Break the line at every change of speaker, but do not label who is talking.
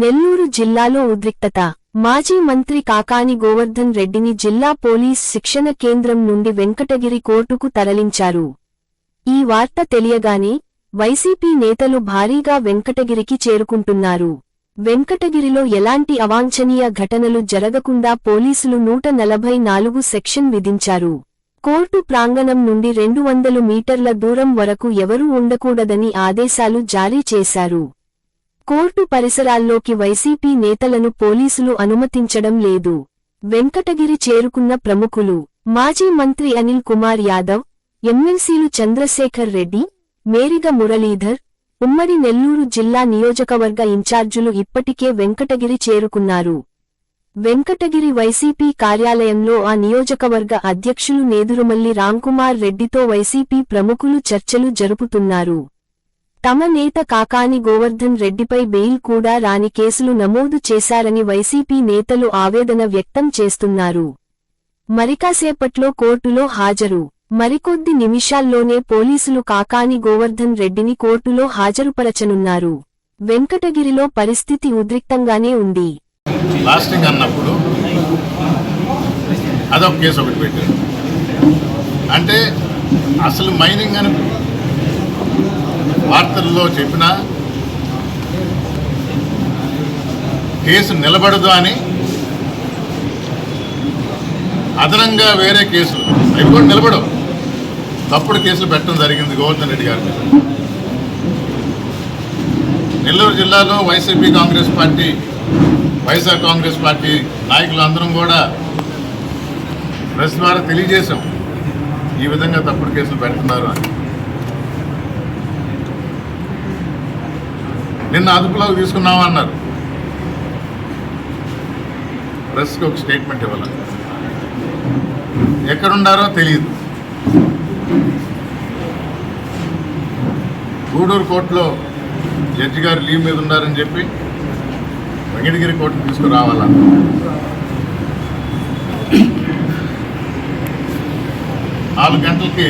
నెల్లూరు జిల్లాలో ఉద్రిక్తత. మాజీ మంత్రి కాకాని గోవర్ధన్ రెడ్డిని జిల్లా పోలీస్ శిక్షణ కేంద్రం నుండి వెంకటగిరి కోర్టుకు తరలించారు. ఈ వార్త తెలియగానే వైసీపీ నేతలు భారీగా వెంకటగిరికి చేరుకుంటున్నారు. వెంకటగిరిలో ఎలాంటి అవాంఛనీయ ఘటనలు జరగకుండా పోలీసులు నూట నలభై నాలుగు సెక్షన్ విధించారు. కోర్టు ప్రాంగణం నుండి రెండు వందలు మీటర్ల దూరం వరకు ఎవరూ ఉండకూడదని ఆదేశాలు జారీ చేశారు. కోర్టు పరిసరాల్లోకి వైసీపీ నేతలను పోలీసులు అనుమతించడం లేదు. వెంకటగిరి చేరుకున్న ప్రముఖులు మాజీ మంత్రి అనిల్ కుమార్ యాదవ్ ఎమ్మెల్సీలు చంద్రశేఖర్ రెడ్డి మేరిగ మురళీధర్ ఉమ్మడి నెల్లూరు జిల్లా నియోజకవర్గ ఇన్ఛార్జులు ఇప్పటికే వెంకటగిరి చేరుకున్నారు. వెంకటగిరి వైసీపీ కార్యాలయంలో ఆ నియోజకవర్గ అధ్యక్షులు నేదురుమల్లి రాంకుమార్ రెడ్డితో వైసీపీ ప్రముఖులు చర్చలు జరుపుతున్నారు. తమ నేత కాకాని గోవర్ధన్ రెడ్డిపై బెయిల్ కూడా రాని కేసులు నమోదు చేశారని వైసీపీ నేతలు ఆవేదన వ్యక్తం చేస్తున్నారు. మరికాసేపట్లో కోర్టులో హాజరు. మరికొద్ది నిమిషాల్లోనే పోలీసులు కాకాని గోవర్ధన్ రెడ్డిని కోర్టులో హాజరుపరచనున్నారు. వెంకటగిరిలో పరిస్థితి ఉద్రిక్తంగానే ఉంది.
లాస్టింగ్ అన్నప్పుడు అదొక కేసు ఒకటి పెట్టారు. అంటే అసలు మైనింగ్ అని వార్తల్లో చెప్పిన కేసు నిలబడదు అని అదనంగా వేరే కేసులు అవి కూడా నిలబడవు. తప్పుడు కేసులు పెట్టడం జరిగింది గోవర్ధన్ రెడ్డి గారి మీద. నెల్లూరు జిల్లాలో YCP Congress party YSR Congress party నాయకులు అందరం కూడా ప్రెస్ ద్వారా తెలియజేశాం ఈ విధంగా తప్పుడు కేసులు పెడుతున్నారు అని. నిన్న అదుపులోకి తీసుకున్నామన్నారు ప్రెస్కి ఒక స్టేట్మెంట్ ఇవ్వాలి? ఎక్కడున్నారో తెలియదు గూడూరు కోర్టులో జడ్జి గారు లీవ్ మీద ఉన్నారని చెప్పి వెంకటగిరి కోర్టుకు తీసుకురావాలన్న నాలుగు గంటలకి